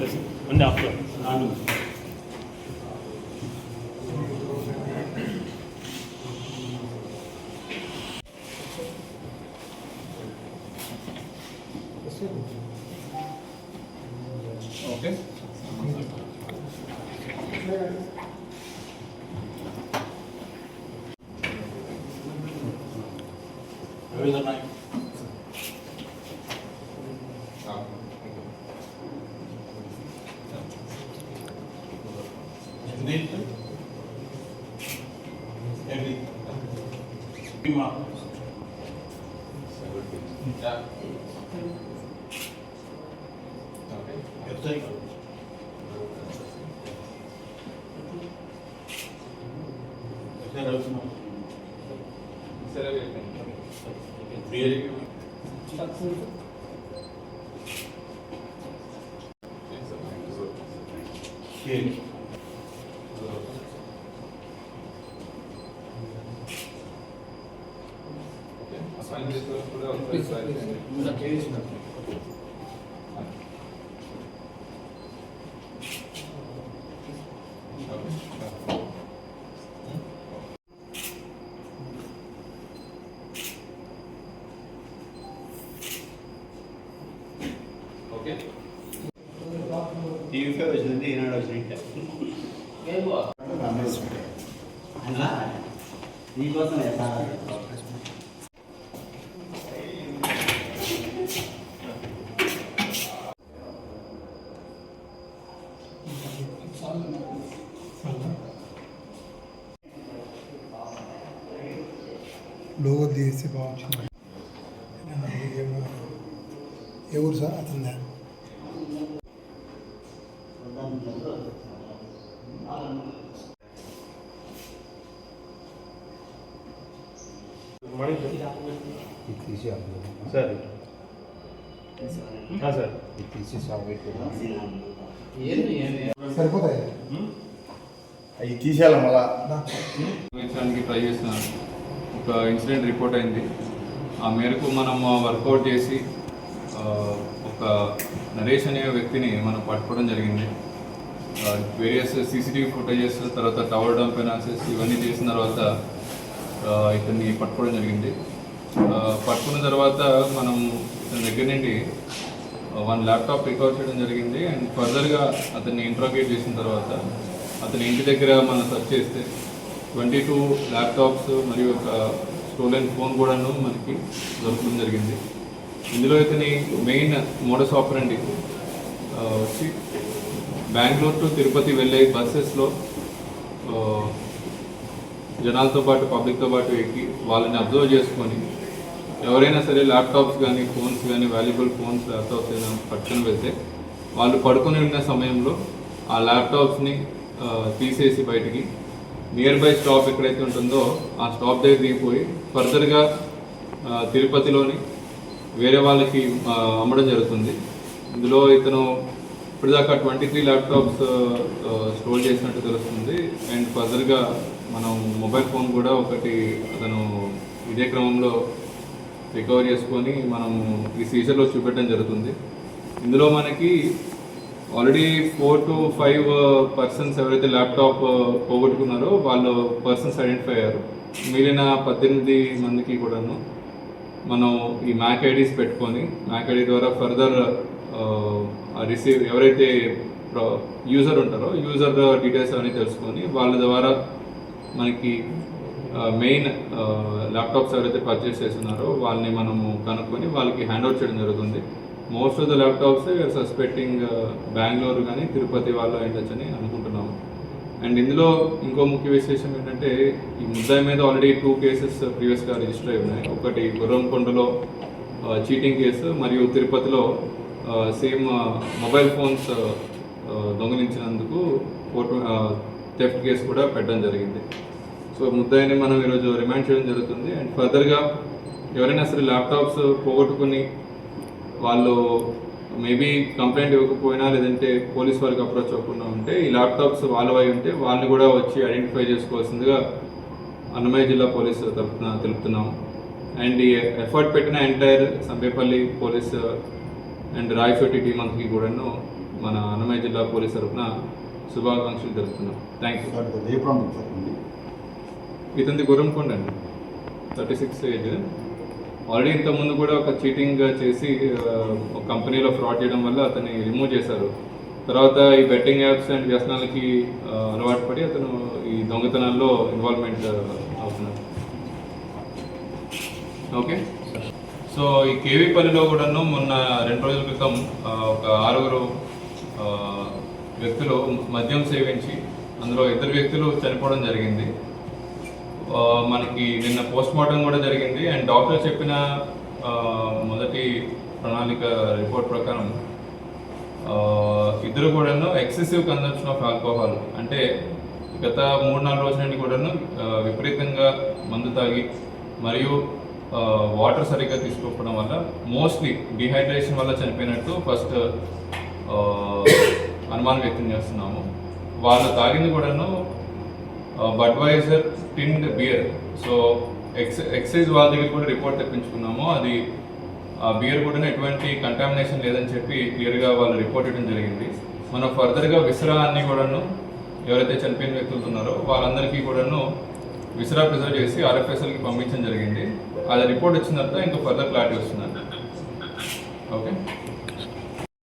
Christ und dafür. für uns. Amen. Okay. Where is the mic? ఏంటి? భీమా SI SI Ravikumar ప్రియరి షేక్ okay టీవీకే వచ్చింది ఈనాడు వచ్చినట్టే నీకోసం లోగో తీసి బాగుంటుంది ఎవరు సార్ అతను సార్ సార్ సరిపోతాయి అవి తీసేయాలి మళ్ళా చూపించడానికి ట్రై చేస్తున్నాను ఒక ఇన్సిడెంట్ రిపోర్ట్ అయింది. ఆ మేరకు మనం వర్కౌట్ చేసి ఒక నరేష్ అనే వ్యక్తిని మనం పట్టుకోవడం జరిగింది. వేరియస్ సీసీటీవీ ఫుటేజెస్ తర్వాత టవర్ డంప్ ఫైనాన్సెస్ ఇవన్నీ చేసిన తర్వాత ఇతన్ని పట్టుకోవడం జరిగింది. పట్టుకున్న తర్వాత మనం ఇతని దగ్గర నుండి వన్ ల్యాప్టాప్ రికవర్ చేయడం జరిగింది. అండ్ ఫర్దర్గా అతన్ని ఇంట్రాగేట్ చేసిన తర్వాత అతని ఇంటి దగ్గర మనం సెర్చ్ చేస్తే ట్వంటీ టూ ల్యాప్టాప్స్ మరియు ఒక స్టోలెన్ ఫోన్ కూడాను మనకి దొరకడం జరిగింది. ఇందులో ఇతని మెయిన్ మోడస్ ఆపరండి. వచ్చి బెంగళూరు టు తిరుపతి వెళ్ళే బస్సెస్లో జనాలతో పాటు పబ్లిక్తో పాటు ఎక్కి వాళ్ళని అబ్జర్వ్ చేసుకొని ఎవరైనా సరే ల్యాప్టాప్స్ కానీ ఫోన్స్ కానీ వాల్యుబుల్ ఫోన్స్ ల్యాప్టాప్స్ అయినా పట్టుకొని వెళ్తే వాళ్ళు పడుకొని ఉన్న సమయంలో ఆ ల్యాప్టాప్స్ని తీసేసి బయటికి నియర్ బై స్టాప్ ఎక్కడైతే ఉంటుందో ఆ స్టాప్ దగ్గర దిగిపోయి ఫర్దర్గా తిరుపతిలోని వేరే వాళ్ళకి అమ్మడం జరుగుతుంది. ఇందులో ఇతను ఇప్పటిదాకా ట్వంటీ త్రీ ల్యాప్టాప్స్ స్టోర్ చేసినట్టు తెలుస్తుంది. అండ్ ఫర్దర్గా మనం మొబైల్ ఫోన్ కూడా ఒకటి అతను ఇదే క్రమంలో రికవర్ చేసుకొని మనము ఈ సీజర్లో చూపెట్టడం జరుగుతుంది. ఇందులో మనకి already four to five uh, persons ఎవరైతే ల్యాప్టాప్ uh, పోగొట్టుకున్నారో వాళ్ళు పర్సన్స్ ఐడెంటిఫై అయ్యారు. మిగిలిన పద్దెనిమిది మందికి కూడాను మనం ఈ మ్యాక్ ఐడీస్ పెట్టుకొని మ్యాక్ ఐడి ద్వారా ఫర్దర్ రిసీవ్ uh, ఎవరైతే యూజర్ ఉంటారో యూజర్ డీటెయిల్స్ అవన్నీ తెలుసుకొని వాళ్ళ ద్వారా మనకి మెయిన్ ల్యాప్టాప్స్ ఎవరైతే పర్చేస్ చేస్తున్నారో వాళ్ళని మనము కనుక్కొని వాళ్ళకి హ్యాండ్ అవుట్ చేయడం జరుగుతుంది. Most of the laptops suspecting Bengaluru కానీ తిరుపతి వాళ్ళు అయ్యొచ్చని అనుకుంటున్నాము. అండ్ ఇందులో ఇంకో ముఖ్య విశేషం ఏంటంటే ఈ ముద్దాయి మీద ఆల్రెడీ టూ కేసెస్ ప్రీవియస్గా రిజిస్టర్ అయి ఉన్నాయి. ఒకటి గుర్రంకొండలో uh, చీటింగ్ కేసు మరియు తిరుపతిలో సేమ్ మొబైల్ ఫోన్స్ దొంగిలించినందుకు ఫోటో థెఫ్ట్ కేసు కూడా పెట్టడం జరిగింది. సో ముద్దాయిని మనం ఈరోజు రిమాండ్ చేయడం జరుగుతుంది. అండ్ ఫర్దర్గా ఎవరైనా సరే ల్యాప్టాప్స్ పోగొట్టుకుని వాళ్ళు మేబీ కంప్లైంట్ ఇవ్వకపోయినా లేదంటే పోలీస్ వారికి అప్రోచ్ అవ్వకుండా ఉంటే ఈ ల్యాప్టాప్స్ వాళ్ళవై ఉంటే వాళ్ళని కూడా వచ్చి ఐడెంటిఫై చేసుకోవాల్సిందిగా అన్నమయ్య జిల్లా పోలీసు తరఫున తెలుపుతున్నాము అండ్ ఈ ఎఫర్ట్ పెట్టిన entire Sambepalli police and Rayachoti team అంతకి కూడాను మన అన్నమయ్య జిల్లా పోలీస్ తరఫున శుభాకాంక్షలు తెలుపుతున్నాం. Thank you? ఇతనిది గుర్రంకొండ అండి థర్టీ సిక్స్ ఏజ్ ఆల్రెడీ ఇంతకుముందు కూడా ఒక చీటింగ్ చేసి ఒక కంపెనీలో ఫ్రాడ్ చేయడం వల్ల అతన్ని రిమూవ్ చేశారు. తర్వాత ఈ బెట్టింగ్ యాప్స్ అండ్ వ్యసనాలకి అలవాటు పడి అతను ఈ దొంగతనాల్లో ఇన్వాల్వ్మెంట్ అవుతున్నారు. ఓకే సో ఈ కేవీపల్లిలో కూడాను మొన్న రెండు రోజుల క్రితం ఒక ఆరుగురు వ్యక్తులు మద్యం సేవించి అందులో ఇద్దరు వ్యక్తులు చనిపోవడం జరిగింది. మనకి నిన్న పోస్ట్ మార్టం కూడా జరిగింది. అండ్ డాక్టర్ చెప్పిన మొదటి ప్రణాళిక రిపోర్ట్ ప్రకారం ఇద్దరు కూడాను ఎక్సెసివ్ కన్సంప్షన్ ఆఫ్ ఆల్కహాల్. అంటే గత మూడు నాలుగు రోజుల నుండి కూడాను విపరీతంగా మందు తాగి మరియు వాటర్ సరిగ్గా తీసుకోకపోవడం వల్ల మోస్ట్లీ డిహైడ్రేషన్ వల్ల చనిపోయినట్టు ఫస్ట్ అనుమానం వ్యక్తం చేస్తున్నాము. వాళ్ళు తాగింది కూడాను Budweiser tinned beer so ex excise వాళ్ళ దగ్గర కూడా రిపోర్ట్ తెప్పించుకున్నాము. అది ఆ బియర్ కూడా ఎటువంటి కంటామినేషన్ లేదని చెప్పి క్లియర్గా వాళ్ళు రిపోర్ట్ ఇవ్వడం జరిగింది. మనం ఫర్దర్గా విసరా అన్ని కూడాను ఎవరైతే చనిపోయిన వ్యక్తులు ఉన్నారో వాళ్ళందరికీ కూడాను విసరా ప్రిజర్వ్ చేసి ఆర్ఎఫ్ఎస్ఎల్కి పంపించడం జరిగింది. అది రిపోర్ట్ వచ్చిన తర్వాత ఇంకా ఫర్దర్ క్లారిటీ వస్తుందండి ఓకే